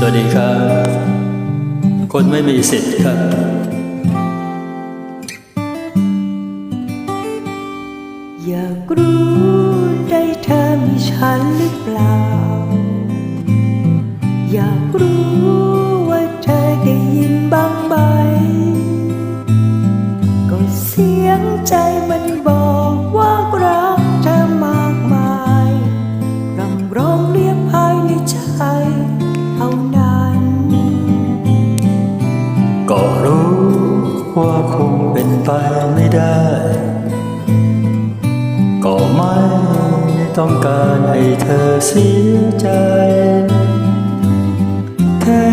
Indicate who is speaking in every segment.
Speaker 1: สวัสดีครับ คนไม่มีสิทธิ์ครับ
Speaker 2: อยากรู้ได้เธอมีฉันหรือเปล่า อยากรู้ ว่า
Speaker 1: คงเป็นไปไม่ได้ ก็ไม่ต้องการให้เธอเสียใจ แค่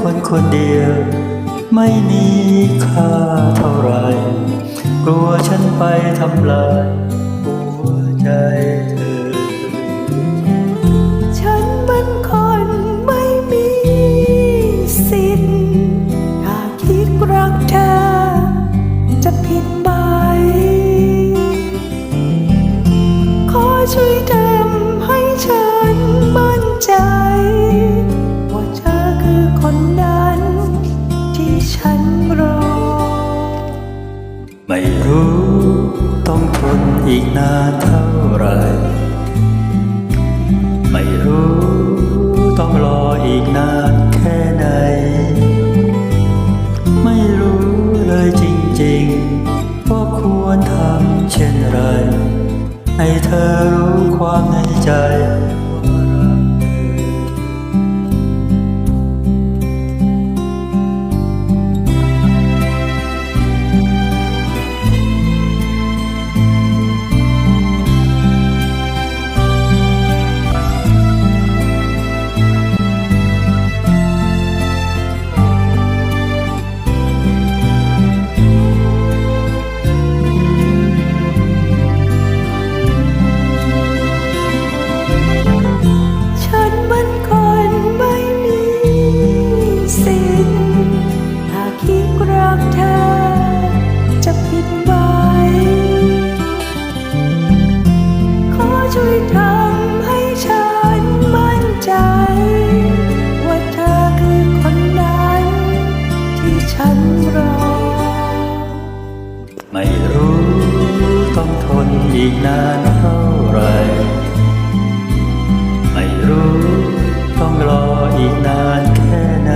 Speaker 1: คนคนเดียวไม่มีค่าเท่าไร กลัวฉันไปทำลายหัวใจ
Speaker 2: ไม่รู้
Speaker 1: ต้องทนอีกนานเท่าไร ไม่รู้ต้องรออีกนานแค่ไหน ไม่รู้เลยจริงๆว่าควรทำเช่นไร ให้เธอรู้ความในใจ
Speaker 2: ฉันรอ ไม่รู้
Speaker 1: ต้องทนอีกนานเท่าไร ไม่รู้ต้องรออีกนานแค่ไหน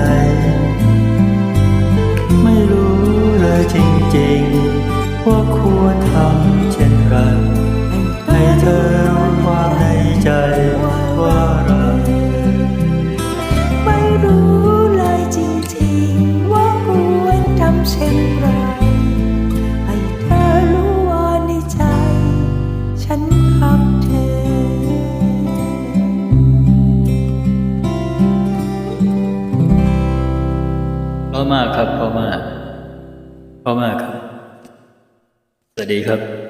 Speaker 1: ราะมากครับเพราะมากเพราะมากครับ สวัสดีครับ